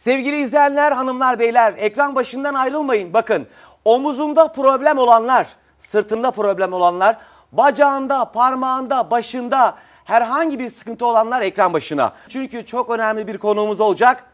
Sevgili izleyenler, hanımlar, beyler ekran başından ayrılmayın. Bakın omuzunda problem olanlar, sırtında problem olanlar, bacağında, parmağında, başında herhangi bir sıkıntı olanlar ekran başına. Çünkü çok önemli bir konuğumuz olacak.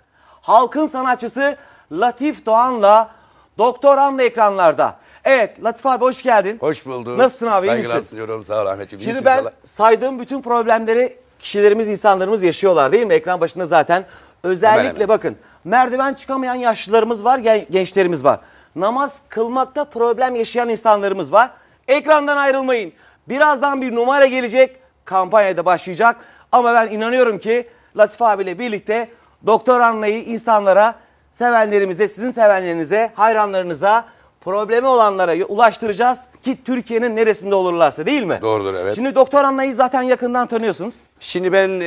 Halkın sanatçısı Latif Doğan'la Doktor Anla ekranlarda. Evet Latif abi hoş geldin. Hoş bulduk. Nasılsın abi, iyi Saygılar misin? sunuyorum. Sağ ol Ahmetciğim. Şimdi ben inşallah. saydığım bütün problemleri kişilerimiz, insanlarımız yaşıyorlar değil mi? Ekran başında zaten. Özellikle Hemen hemen. bakın merdiven çıkamayan yaşlılarımız var, gen- gençlerimiz var. Namaz kılmakta problem yaşayan insanlarımız var. Ekrandan ayrılmayın. Birazdan bir numara gelecek. Kampanyada başlayacak. Ama ben inanıyorum ki Latif abiyle birlikte Doktor Anlay'ı insanlara, sevenlerimize, sizin sevenlerinize, hayranlarınıza, problemi olanlara ulaştıracağız ki Türkiye'nin neresinde olurlarsa değil mi? Doğrudur, evet. Şimdi Doktor Anlay'ı zaten yakından tanıyorsunuz. Şimdi ben e,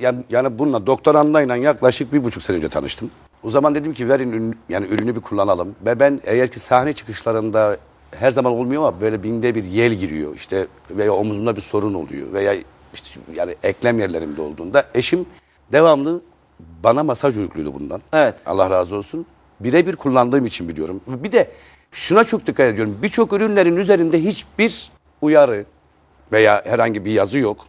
yani, yani bununla Doktor Anlay'la yaklaşık bir buçuk sene önce tanıştım. O zaman dedim ki verin ürün- yani ürünü bir kullanalım. Ve ben eğer ki sahne çıkışlarında her zaman olmuyor ama böyle binde bir yel giriyor işte veya omuzumda bir sorun oluyor veya işte yani eklem yerlerimde olduğunda eşim devamlı bana masaj uyguluyordu bundan. Evet. Allah razı olsun. Birebir kullandığım için biliyorum. Bir de şuna çok dikkat ediyorum. Birçok ürünlerin üzerinde hiçbir uyarı veya herhangi bir yazı yok.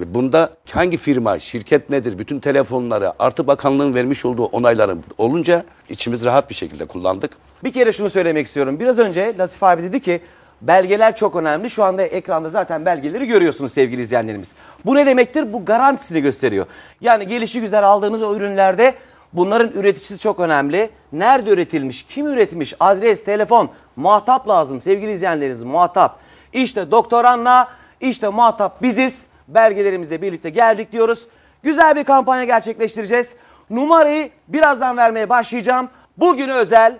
Ve bunda hangi firma, şirket nedir, bütün telefonları artı bakanlığın vermiş olduğu onayları olunca içimiz rahat bir şekilde kullandık. Bir kere şunu söylemek istiyorum. Biraz önce Latif abi dedi ki belgeler çok önemli. Şu anda ekranda zaten belgeleri görüyorsunuz sevgili izleyenlerimiz. Bu ne demektir? Bu garantisini gösteriyor. Yani gelişi güzel aldığınız o ürünlerde bunların üreticisi çok önemli. Nerede üretilmiş, kim üretmiş, adres, telefon, muhatap lazım sevgili izleyenlerimiz muhatap. İşte Doktor Anna, işte muhatap biziz. Belgelerimizle birlikte geldik diyoruz. Güzel bir kampanya gerçekleştireceğiz. Numarayı birazdan vermeye başlayacağım. Bugün özel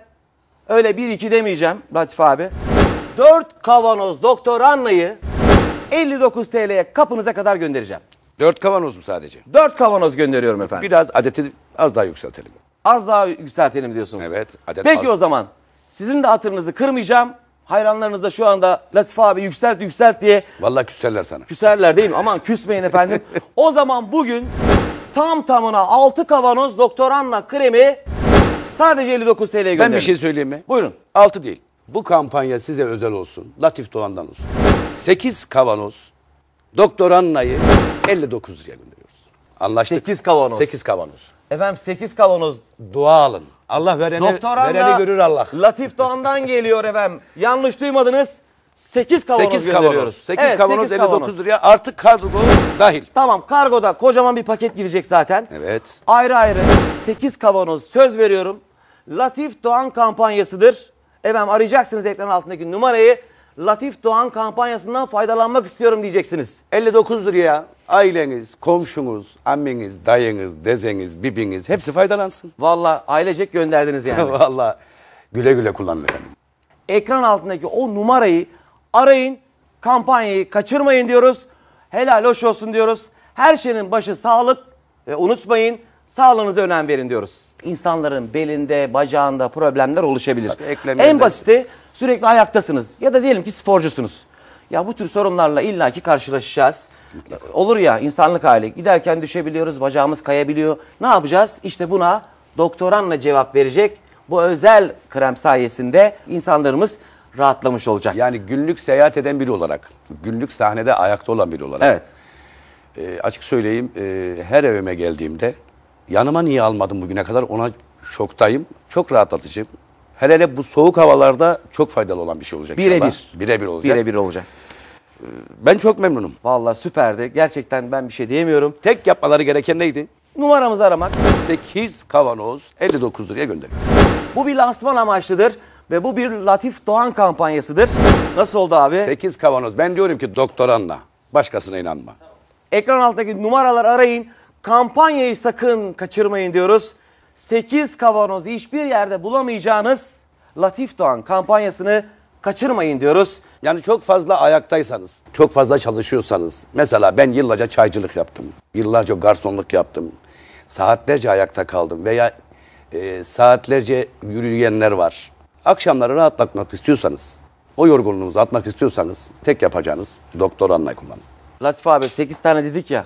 Öyle bir iki demeyeceğim Latif abi. 4 kavanoz Doktor Anna'yı 59 TL'ye kapınıza kadar göndereceğim. Dört kavanoz mu sadece? 4 kavanoz gönderiyorum efendim. Biraz adeti az daha yükseltelim. Az daha yükseltelim diyorsunuz. Evet, adet Peki az. o zaman sizin de hatırınızı kırmayacağım. Hayranlarınız da şu anda Latif abi yükselt yükselt diye Vallahi küserler sana. küserler değil mi? Aman küsmeyin efendim. o zaman bugün tam tamına 6 kavanoz Doktor Anna kremi sadece 59 TL'ye gönderdim. Ben bir şey söyleyeyim mi? Buyurun. Altı değil. Bu kampanya size özel olsun. Latif Doğan'dan olsun. 8 kavanoz Doktor Anna'yı 59 liraya gönderiyoruz. Anlaştık. Sekiz kavanoz. 8 kavanoz. Efendim 8 kavanoz Dua alın. Allah vereni, Doktor vereni görür Allah. Latif Doğan'dan geliyor efendim. Yanlış duymadınız. 8 kavanoz 8 gönderiyoruz. kavanoz. 8 Evet, kavanoz sekiz 59 liraya artık kargo dahil. Tamam kargoda kocaman bir paket gidecek zaten. Evet. Ayrı ayrı 8 kavanoz söz veriyorum. Latif Doğan kampanyasıdır. Efendim arayacaksınız ekran altındaki numarayı. Latif Doğan kampanyasından faydalanmak istiyorum diyeceksiniz. 59 liraya aileniz, komşunuz, ammeniz, dayınız, dezeniz, bibiniz hepsi faydalansın. Vallahi ailecek gönderdiniz yani. Vallahi güle güle kullanın efendim. ekran altındaki o numarayı arayın. Kampanyayı kaçırmayın diyoruz. Helal hoş olsun diyoruz. Her şeyin başı sağlık ve unutmayın sağlığınıza önem verin diyoruz. İnsanların belinde, bacağında problemler oluşabilir. Tabii, en basiti sürekli ayaktasınız ya da diyelim ki sporcusunuz. Ya bu tür sorunlarla illaki karşılaşacağız. Olur ya insanlık hali. Giderken düşebiliyoruz, bacağımız kayabiliyor. Ne yapacağız? İşte buna doktoranla cevap verecek. Bu özel krem sayesinde insanlarımız rahatlamış olacak. Yani günlük seyahat eden biri olarak, günlük sahnede ayakta olan biri olarak. Evet. e, açık söyleyeyim e, her evime geldiğimde yanıma niye almadım bugüne kadar ona şoktayım. Çok rahatlatıcı. Hele hele bu soğuk havalarda çok faydalı olan bir şey olacak. Birebir. Birebir olacak. Birebir olacak. Ben çok memnunum. Vallahi süperdi. Gerçekten ben bir şey diyemiyorum. Tek yapmaları gereken neydi? Numaramızı aramak. 8 kavanoz 59 liraya gönderiyoruz. Bu bir lansman amaçlıdır ve bu bir Latif Doğan kampanyasıdır. Nasıl oldu abi? 8 kavanoz. Ben diyorum ki doktor anla. Başkasına inanma. Ekran altındaki numaralar arayın. Kampanyayı sakın kaçırmayın diyoruz. 8 kavanoz hiçbir yerde bulamayacağınız Latif Doğan kampanyasını kaçırmayın diyoruz. Yani çok fazla ayaktaysanız, çok fazla çalışıyorsanız. Mesela ben yıllarca çaycılık yaptım. Yıllarca garsonluk yaptım. Saatlerce ayakta kaldım veya e, saatlerce yürüyenler var. Akşamları rahatlatmak istiyorsanız, o yorgunluğunuzu atmak istiyorsanız tek yapacağınız doktor anlay kullanın. Latif abi 8 tane dedik ya.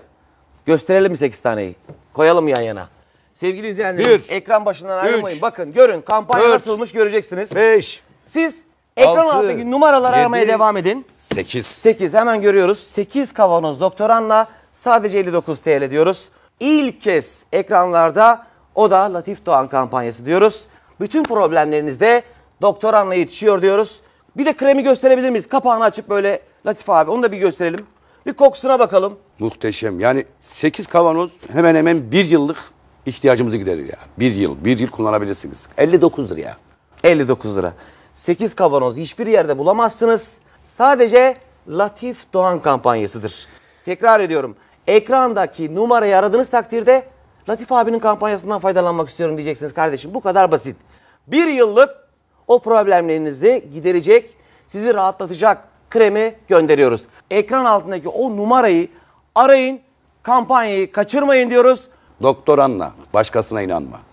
Gösterelim mi 8 taneyi? Koyalım yan yana. Sevgili izleyenlerimiz Bir, ekran başından ayrılmayın. üç, Bakın görün kampanya dört, nasılmış göreceksiniz. 5, Siz ekran altı, altındaki numaraları yedi, aramaya devam edin. 8. 8 hemen görüyoruz. 8 kavanoz doktoranla sadece 59 TL diyoruz. İlk kez ekranlarda o da Latif Doğan kampanyası diyoruz. Bütün problemlerinizde doktoranla yetişiyor diyoruz. Bir de kremi gösterebilir miyiz? Kapağını açıp böyle Latif abi onu da bir gösterelim. Bir kokusuna bakalım. Muhteşem. Yani 8 kavanoz hemen hemen bir yıllık ihtiyacımızı giderir ya. Bir yıl, bir yıl kullanabilirsiniz. 59 lira ya. 59 lira. 8 kavanoz hiçbir yerde bulamazsınız. Sadece Latif Doğan kampanyasıdır. Tekrar ediyorum. Ekrandaki numarayı aradığınız takdirde Latif abinin kampanyasından faydalanmak istiyorum diyeceksiniz kardeşim. Bu kadar basit. Bir yıllık o problemlerinizi giderecek, sizi rahatlatacak kremi gönderiyoruz. Ekran altındaki o numarayı arayın, kampanyayı kaçırmayın diyoruz. Doktor anla, başkasına inanma.